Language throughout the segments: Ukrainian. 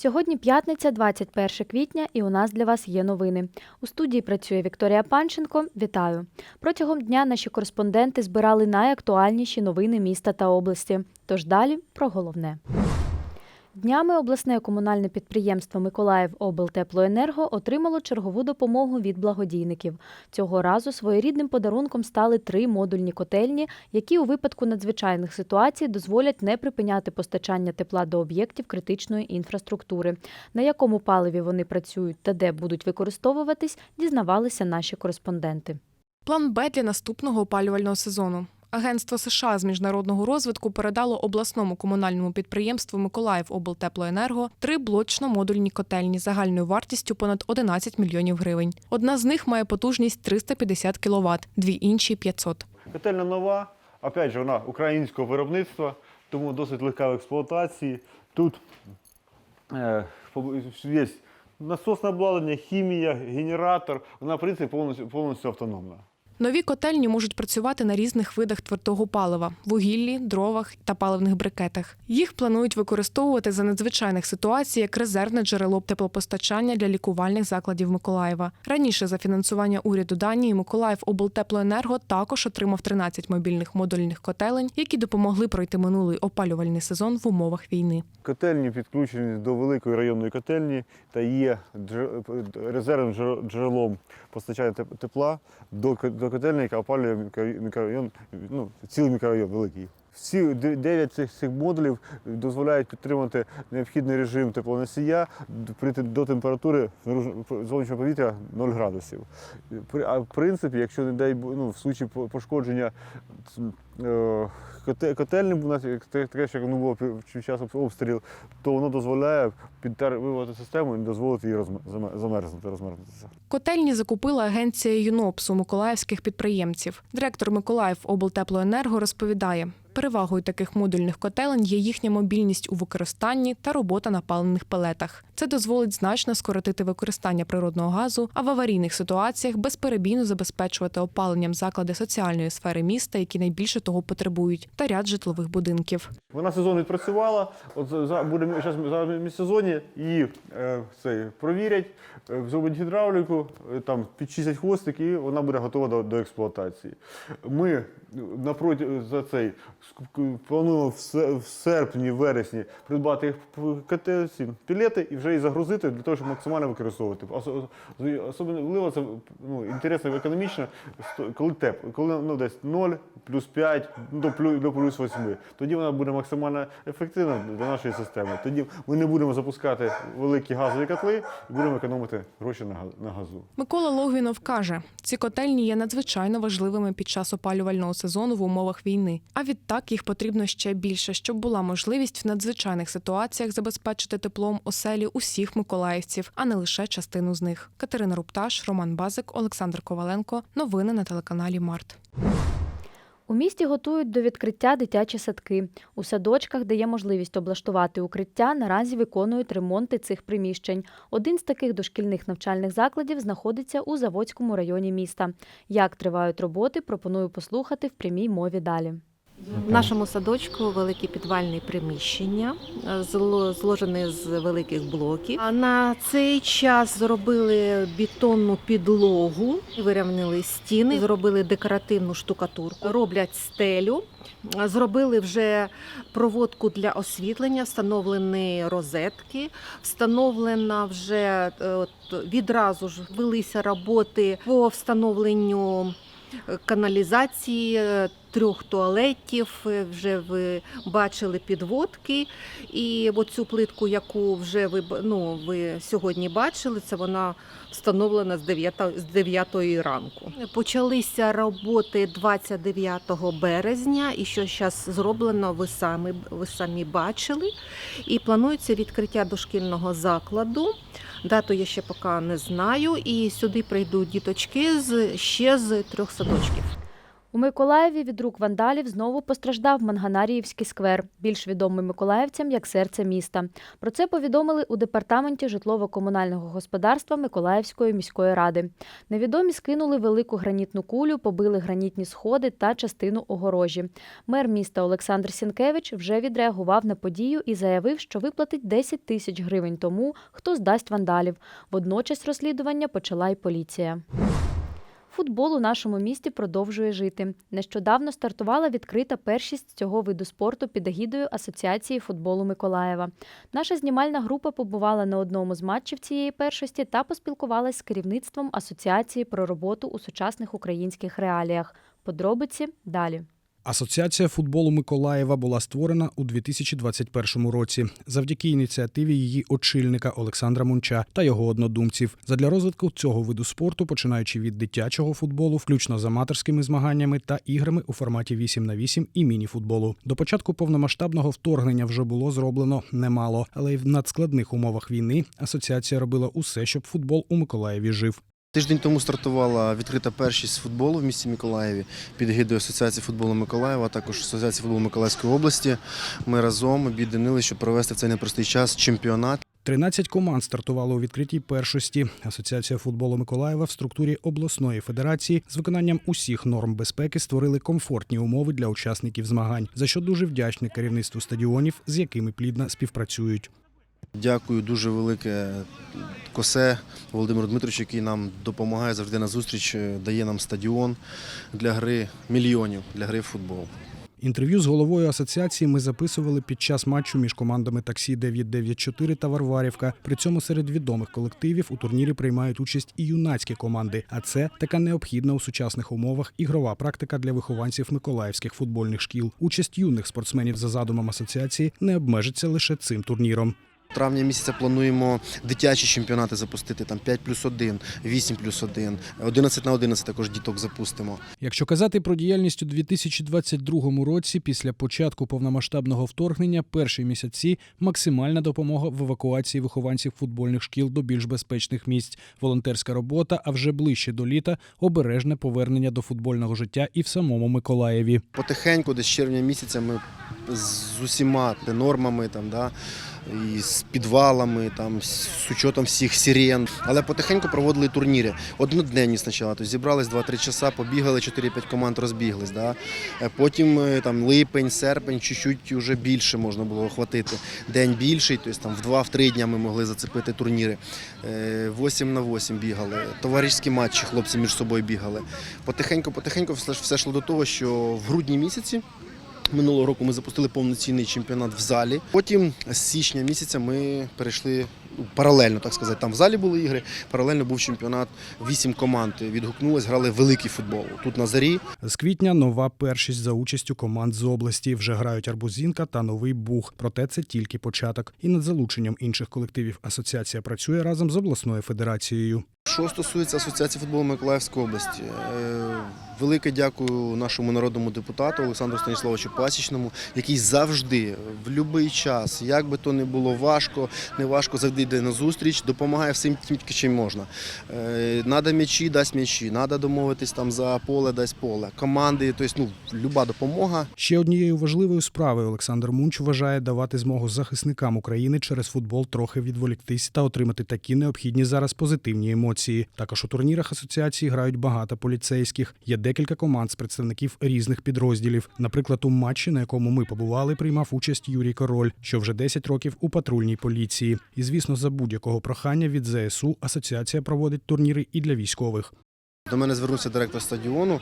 Сьогодні п'ятниця, 21 квітня, і у нас для вас є новини. У студії працює Вікторія Панченко. Вітаю! Протягом дня наші кореспонденти збирали найактуальніші новини міста та області. Тож далі про головне. Днями обласне комунальне підприємство Миколаїв облтеплоенерго отримало чергову допомогу від благодійників. Цього разу своєрідним подарунком стали три модульні котельні, які у випадку надзвичайних ситуацій дозволять не припиняти постачання тепла до об'єктів критичної інфраструктури. На якому паливі вони працюють та де будуть використовуватись, дізнавалися наші кореспонденти. План Б для наступного опалювального сезону. Агентство США з міжнародного розвитку передало обласному комунальному підприємству Миколаїв облтеплоенерго три блочно-модульні котельні загальною вартістю понад 11 мільйонів гривень. Одна з них має потужність 350 кВт, дві інші 500. Котельня нова, опять же, вона українського виробництва, тому досить легка в експлуатації. Тут е, є насосне обладнання, хімія, генератор. Вона, в принципі, повністю, повністю автономна. Нові котельні можуть працювати на різних видах твердого палива вугіллі, дровах та паливних брикетах. Їх планують використовувати за надзвичайних ситуацій як резервне джерело теплопостачання для лікувальних закладів Миколаєва. Раніше за фінансування уряду Данії Миколаїв облтеплоенерго також отримав 13 мобільних модульних котелень, які допомогли пройти минулий опалювальний сезон в умовах війни. Котельні підключені до великої районної котельні та є резервним джерелом постачання теп- тепла до, ко- до яка опалює мікрорайон, ну, цілий мікрорайон великий. Всі де- дев'ять цих, цих модулів дозволяють підтримати необхідний режим теплоносія до температури зовнішнього повітря 0 градусів. А в принципі, якщо не дай ну, в случаї пошкодження котельні у нас таке, що було під час обстрілів, то воно дозволяє підтримувати систему і дозволити її замерзнути, розмерзнутися. Котельні закупила агенція ЮНОПС у миколаївських підприємців. Директор Миколаїв облтеплоенерго розповідає. Перевагою таких модульних котелень є їхня мобільність у використанні та робота на паливних пелетах. Це дозволить значно скоротити використання природного газу, а в аварійних ситуаціях безперебійно забезпечувати опаленням заклади соціальної сфери міста, які найбільше того потребують, та ряд житлових будинків. Вона сезон відпрацювала, от за- за, буде зараз міжсезоння, її е, цей, провірять, е, зроблять гідравліку, е, там підчистять хвостик і вона буде готова до, до експлуатації. Ми напроти за цей плануємо в, се- в серпні, вересні придбати їх пілети і вже їх загрузити для того, щоб максимально використовувати. Осо- Особливо це ну, інтересно економічно, коли тепло, коли ну, десь 0, плюс 5, ну, до плюс, до плюс 8. Тоді вона буде максимально ефективна для нашої системи. Тоді ми не будемо запускати великі газові котли і будемо економити гроші на газу. Микола Логвінов каже, ці котельні є надзвичайно важливими під час опалювального сезону в умовах війни. А відтак їх потрібно ще більше, щоб була можливість в надзвичайних ситуаціях забезпечити теплом оселі усіх миколаївців, а не лише частину з них. Катерина Рупташ, Роман Базик, Олександр Коваленко. Новини на телеканалі Март. У місті готують до відкриття дитячі садки. У садочках, де є можливість облаштувати укриття, наразі виконують ремонти цих приміщень. Один з таких дошкільних навчальних закладів знаходиться у Заводському районі міста. Як тривають роботи, пропоную послухати в прямій мові далі. В нашому садочку великі підвальні приміщення, е, зло- зложені з великих блоків. На цей час зробили бетонну підлогу, вирівняли стіни, зробили декоративну штукатурку, роблять стелю. Зробили вже проводку для освітлення, встановлені розетки, встановлена вже е, от, відразу ж велися роботи по встановленню е, каналізації, трьох туалетів. е, Вже ви бачили підводки. І оцю плитку, яку вже ви ну, ви сьогодні бачили, це вона встановлена з 9, з 9 ранку. Почалися роботи 29 березня, і що зараз зроблено, ви самі, ви самі бачили. І планується відкриття дошкільного закладу. Дату я ще поки не знаю. І сюди прийдуть діточки з ще з трьох садочків. У Миколаєві від рук вандалів знову постраждав Манганаріївський сквер, більш відомий миколаївцям як серце міста. Про це повідомили у департаменті житлово-комунального господарства Миколаївської міської ради. Невідомі скинули велику гранітну кулю, побили гранітні сходи та частину огорожі. Мер міста Олександр Сінкевич вже відреагував на подію і заявив, що виплатить 10 тисяч гривень тому, хто здасть вандалів. Водночас розслідування почала й поліція. Футбол у нашому місті продовжує жити. Нещодавно стартувала відкрита першість цього виду спорту під егідою Асоціації футболу Миколаєва. Наша знімальна група побувала на одному з матчів цієї першості та поспілкувалась з керівництвом асоціації про роботу у сучасних українських реаліях. Подробиці далі. Асоціація футболу Миколаєва була створена у 2021 році завдяки ініціативі її очільника Олександра Мунча та його однодумців задля розвитку цього виду спорту, починаючи від дитячого футболу, включно з аматорськими змаганнями та іграми у форматі 8 на 8 і міні-футболу. До початку повномасштабного вторгнення вже було зроблено немало, але й в надскладних умовах війни асоціація робила усе, щоб футбол у Миколаєві жив. Тиждень тому стартувала відкрита першість футболу в місті Миколаєві під егідою Асоціації футболу Миколаєва, а також Асоціації футболу Миколаївської області. Ми разом об'єднали, щоб провести в цей непростий час чемпіонат. 13 команд стартувало у відкритій першості. Асоціація футболу Миколаєва в структурі обласної федерації з виконанням усіх норм безпеки створили комфортні умови для учасників змагань, за що дуже вдячні керівництву стадіонів, з якими плідно співпрацюють. Дякую дуже велике Косе Володимиру Дмитровичу, який нам допомагає завжди на зустріч, е, дає нам стадіон для гри мільйонів для гри в футбол. Інтерв'ю з головою асоціації ми записували під час матчу між командами таксі 994 та Варварівка. При цьому серед відомих колективів у турнірі приймають участь і юнацькі команди. А це така необхідна у сучасних умовах ігрова практика для вихованців миколаївських футбольних шкіл. Участь юних спортсменів за задумом асоціації не обмежиться лише цим турніром. Травня місяця плануємо дитячі чемпіонати запустити там 5 плюс 1, 8 плюс 1, 11 на 11 також діток запустимо. Якщо казати про діяльність у 2022 році, після початку повномасштабного вторгнення, перші місяці максимальна допомога в евакуації вихованців футбольних шкіл до більш безпечних місць, волонтерська робота, а вже ближче до літа обережне повернення до футбольного життя і в самому Миколаєві. Потихеньку, десь червня місяця, ми з усіма нормами, там, да, і з підвалами, там, з учетом всіх сирен. Але потихеньку проводили турніри. Одноденні спочатку. Тобто зібрались 2-3 часа, побігали, 4-5 команд розбіглись. Да. Е, Потім е, там, липень, серпень, чуть-чуть вже більше можна було охватити. День більший, тобто там, в 2-3 дня ми могли зацепити турніри. Е, 8 на 8 бігали. Товариські матчі хлопці між собою бігали. Потихеньку, потихеньку все, все йшло до того, що в грудні місяці. Минулого року ми запустили повноцінний чемпіонат в залі. Потім з січня місяця ми перейшли паралельно, так сказати. Там в залі були ігри. Паралельно був чемпіонат. Вісім команд відгукнулись, грали великий футбол. Тут на зарі. З квітня нова першість за участю команд з області. Вже грають Арбузінка та Новий Буг. Проте це тільки початок. І над залученням інших колективів асоціація працює разом з обласною федерацією. Що стосується Асоціації футболу Миколаївської області, е, велике дякую нашому народному депутату Олександру Станіславовичу Пасічному, який завжди, в будь-який час, як би то не було важко, не важко, завжди йде на зустріч, допомагає всім тільки чим можна. Е, Надо м'ячі, дасть м'ячі, надо домовитись там за поле, дасть поле. Команди, тобто, ну, люба допомога. Ще однією важливою справою Олександр Мунч вважає давати змогу захисникам України через футбол трохи відволіктись та отримати такі необхідні зараз позитивні емоції. Також у турнірах асоціації грають багато поліцейських. Є декілька команд з представників різних підрозділів. Наприклад, у матчі, на якому ми побували, приймав участь Юрій Король, що вже 10 років у патрульній поліції. І звісно, за будь-якого прохання від ЗСУ асоціація проводить турніри і для військових. До мене звернувся директор стадіону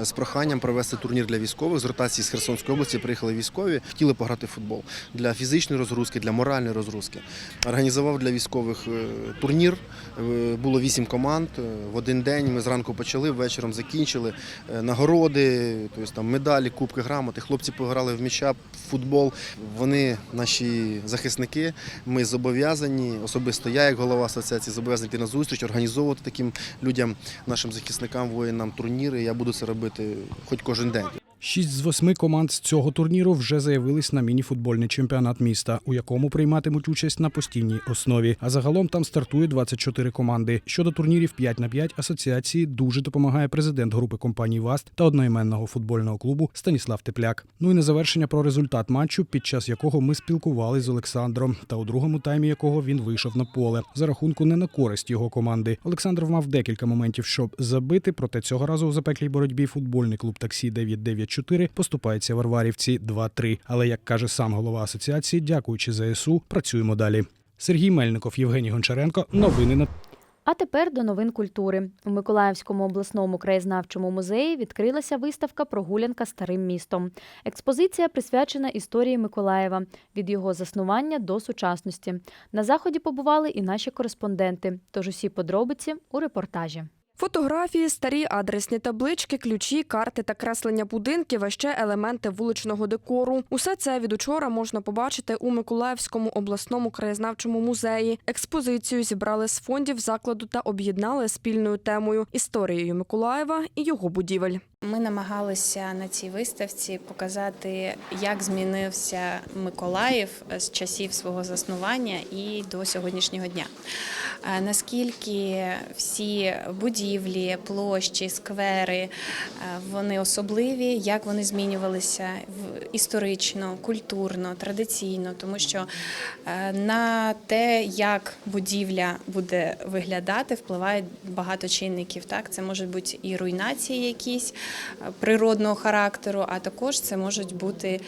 е, з проханням провести турнір для військових. З ротації з Херсонської області приїхали військові, хотіли пограти в футбол для фізичної розгрузки, для моральної розгрузки. Організував для військових е, турнір. Е, Було вісім команд. В один день ми зранку почали, вечором закінчили. Нагороди, тобто там медалі, кубки, грамоти. Хлопці пограли в м'яча, в футбол. Вони наші захисники. Ми зобов'язані, особисто я, як голова асоціації, зобов'язаний на зустріч, організовувати таким людям, нашим захисникам, воїнам турніри. Я буду це робити хоч кожен день. Шість з восьми команд з цього турніру вже заявились на мініфутбольний чемпіонат міста, у якому прийматимуть участь на постійній основі. А загалом там стартує 24 команди. Щодо турнірів 5 на 5 асоціації дуже допомагає президент групи компаній ВАСТ та одноіменного футбольного клубу Станіслав Тепляк. Ну і на завершення про результат матчу, під час якого ми спілкувалися з Олександром, та у другому таймі якого він вийшов на поле за рахунку не на користь його команди. Олександр мав декілька моментів, щоб забити. Проте цього разу у запеклій боротьбі футбольний клуб таксі 994 поступається Варварівці 2-3. Але як каже сам голова асоціації, дякуючи ЗСУ, працюємо далі. Сергій Мельников, Євгеній Гончаренко. Новини на А тепер до новин культури. У Миколаївському обласному краєзнавчому музеї відкрилася виставка Прогулянка старим містом. Експозиція присвячена історії Миколаєва від його заснування до сучасності. На заході побували і наші кореспонденти. Тож усі подробиці у репортажі. Фотографії, старі адресні таблички, ключі, карти та креслення будинків, а ще елементи вуличного декору. Усе це від учора можна побачити у Миколаївському обласному краєзнавчому музеї. Експозицію зібрали з фондів закладу та об'єднали спільною темою історією Миколаєва і його будівель. Ми намагалися на цій виставці показати, як змінився Миколаїв з часів свого заснування і до сьогоднішнього дня. Е, Наскільки всі будівлі, площі, сквери е, вони особливі, як вони змінювалися історично, культурно, традиційно, тому що е, на те, як будівля буде виглядати, впливає багато чинників. Так, це можуть бути і руйнації якісь е, природного характеру, а також це можуть бути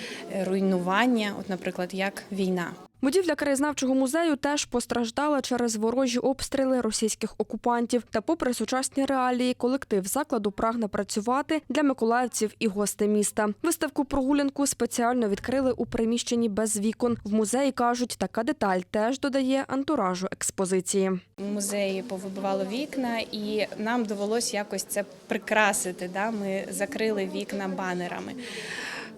руйнування, от, наприклад, як війна. Будівля краєзнавчого музею теж постраждала через ворожі обстріли російських окупантів. Та, попри сучасні реалії, колектив закладу прагне працювати для миколаївців і гостей міста. Виставку прогулянку спеціально відкрили у приміщенні без вікон. В музеї кажуть, така деталь теж додає антуражу експозиції. Музеї повибивало вікна, і нам довелося якось це прикрасити. Да? Ми закрили вікна банерами.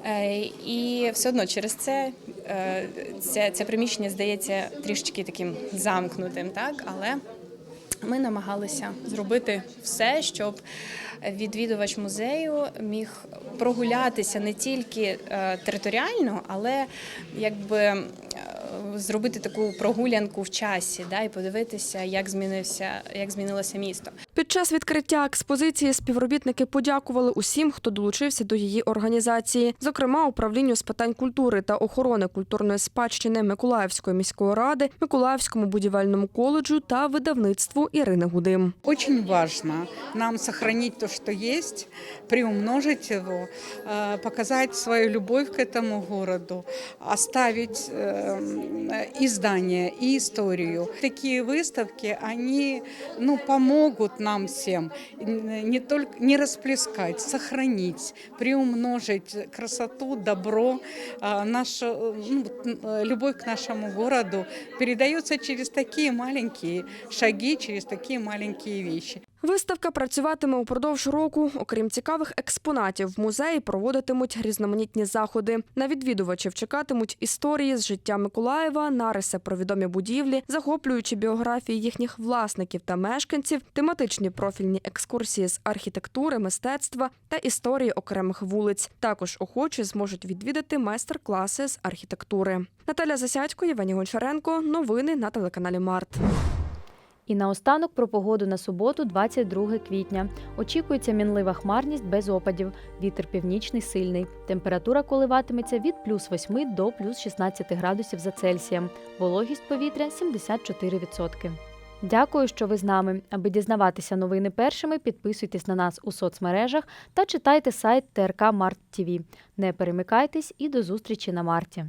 Е, І все одно через це це, це приміщення здається трішечки таким замкнутим, так? але ми намагалися зробити все, щоб відвідувач музею міг прогулятися не тільки е, територіально, але якби зробити таку прогулянку в часі, да, і подивитися, як змінився, як змінилося місто. Під час відкриття експозиції співробітники подякували усім, хто долучився до її організації, зокрема управлінню з питань культури та охорони культурної спадщини Миколаївської міської ради, Миколаївському будівельному коледжу та видавництву Ірини Гудим. Очень важно нам сохранить то, что есть, приумножить его, э, показать свою любовь к этому городу, оставить э, и здание, и историю. Такие выставки, они ну, помогут нам всем не только не расплескать, сохранить, приумножить красоту, добро. А Наша ну, э, любовь к нашему городу передается через такие маленькие шаги, через такие маленькие вещи. Виставка працюватиме упродовж року. Окрім цікавих експонатів, в музеї проводитимуть різноманітні заходи. На відвідувачів чекатимуть історії з життя Миколаєва, нариси про відомі будівлі, захоплюючі біографії їхніх власників та мешканців, тематичні профільні екскурсії з архітектури, мистецтва та історії окремих вулиць. Також охочі зможуть відвідати майстер-класи з архітектури. Наталя Засядько, Євгеній Гончаренко. Новини на телеканалі Март. І наостанок про погоду на суботу, 22 квітня. Очікується мінлива хмарність без опадів. Вітер північний сильний. Температура коливатиметься від плюс 8 до плюс 16 градусів за Цельсієм. Вологість повітря 74%. Дякую, що ви з нами. Аби дізнаватися новини першими, підписуйтесь на нас у соцмережах та читайте сайт ТРК Март ТВ. Не перемикайтесь і до зустрічі на марті.